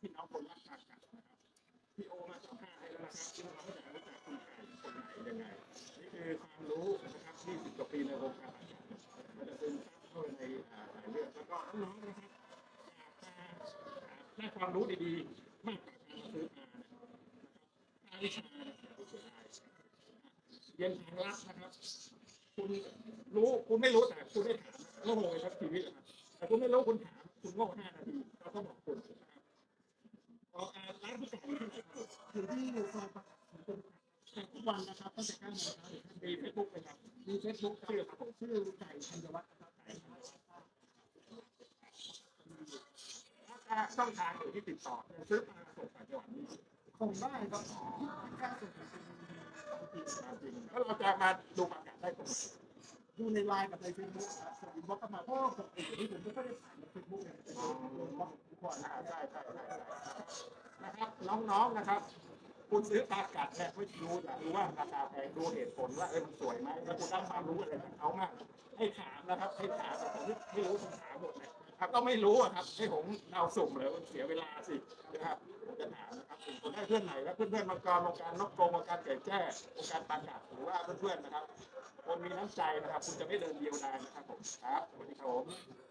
พี่น้องคนรักากาศนะครับพี่โอมาสัมภาษณ์ให้แล้วนะครับที่เราไม่อยากรู้จักคุณขายคนไหนยังไงนี่คือความรู้นะครับ20กว่าปีในวงการอากาศมันจะเป็นเข้าในหลายเรื่องแล้วก็น้องๆนะครับได้ความรู้ดีๆมากกว่าการาซื้อมานะครับวิชาเนี่ยอย่าไปเสียดายเรียนทางลัดนะครับ คุณรู้คุณไม่รู้แต่คุณได้ถามโง่เลยครับชีวิตนะครับแต่คุณไม่รู้คุณถามคุณโง่ห้านาทีเราก็บอกคุณนะครับเอาอ่าร้านที่ไก่ที่ไหนครับ อยู่ที่ซอยปากทุกวันนะครับตั้งแต่เก้าโมงเช้าถึงห้าโมงมีเฟซบุ๊กไหมครับมีเฟซบุ๊กชื่อครับชื่อไก่ธัญวัฒน์นะครับไก่ธัญวัฒน์ถ้าช่องทางอื่ที่ติดต่อซื้อปลาส่งต่างจังหวัดนี่ส่งได้ครับที่าส่งเป็นมาจริงแล้วเราจะมาดูประกาศได้ตรงไหนดูในไลน์กับในเฟซบุ๊กส่งอินบ็อกซ์มาเพราะว่าปกติที่ผมไม่ค่อยได้ถ่ายในเฟซบุ๊กเลยเป็นอินบ็อกทุกวันอ่าใช่ใช่ใช่ใช่ นะครับ น้องๆนะครับ คุณซื้อปลากัดเนี่ยไม่รู้อยากรู้ว่าราคาแพงดูเหตุผลว่าเออมันสวยไหมแล้วคุณได้ความรู้อะไรจากเขามากให้ถามนะครับให้ถามแต่ผมไม่รู้คำถามหมดเลยครับก็ไม่รู้อะครับให้ผมเอาสุ่มเลยมันเสียเวลาสินะครับผมจะถามนะครับผมคนได้เพื่อนไหนแล้วเพื่อนๆมังกรวงการนกโกรงวงการไก่แจ้วงการปลากัดหรือว่าเพื่อนๆนะครับคนมีน้ำใจนะครับ คุณจะไม่เดินเดียวดายนะครับผมครับสวัสดีครับผม